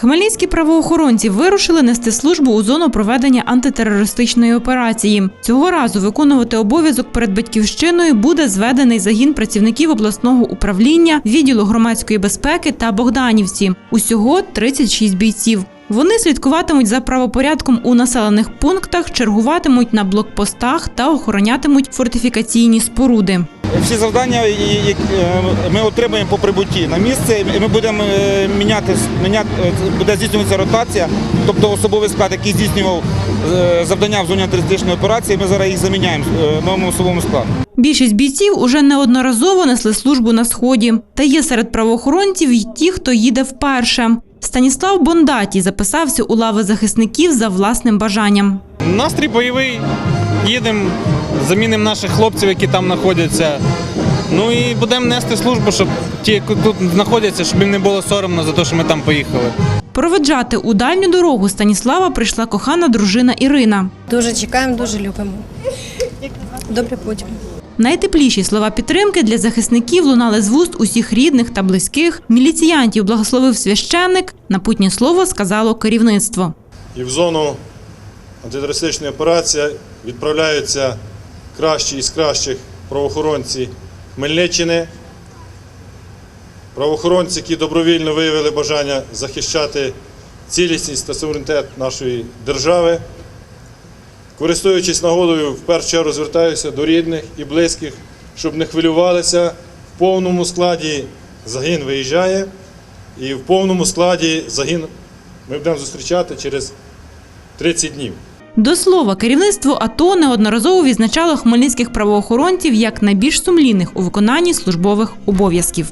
Хмельницькі правоохоронці вирушили нести службу у зону проведення антитерористичної операції. Цього разу виконувати обов'язок перед батьківщиною буде зведений загін працівників обласного управління, відділу громадської безпеки та Богданівці. Усього 36 бійців. Вони слідкуватимуть за правопорядком у населених пунктах, чергуватимуть на блокпостах та охоронятимуть фортифікаційні споруди. Всі завдання е, ми отримаємо по прибутті на місце. і Ми будемо е, міняти, міняти е, буде здійснюватися ротація, тобто особовий склад, який здійснював завдання в зоні антитерористичної операції, ми зараз їх заміняємо новому особовому складу. Більшість бійців уже неодноразово несли службу на сході. Та є серед правоохоронців й ті, хто їде вперше. Станіслав Бондатій записався у лави захисників за власним бажанням. Настрій бойовий. Їдемо, замінимо наших хлопців, які там знаходяться. Ну і будемо нести службу, щоб ті, які тут знаходяться, щоб їм не було соромно за те, що ми там поїхали. Проведжати у дальню дорогу Станіслава прийшла кохана дружина Ірина. Дуже чекаємо, дуже любимо. Добре потім. Найтепліші слова підтримки для захисників лунали з вуст усіх рідних та близьких. Міліціянтів благословив священник. Напутнє слово сказало керівництво. і в зону антитерористичної операції відправляються кращі із кращих правоохоронці Хмельниччини, правоохоронці, які добровільно виявили бажання захищати цілісність та суверенітет нашої держави. Користуючись нагодою, в першу чергу звертаюся до рідних і близьких, щоб не хвилювалися. В повному складі загін виїжджає, і в повному складі загін ми будемо зустрічати через 30 днів. До слова, керівництво АТО неодноразово відзначало хмельницьких правоохоронців як найбільш сумлінних у виконанні службових обов'язків.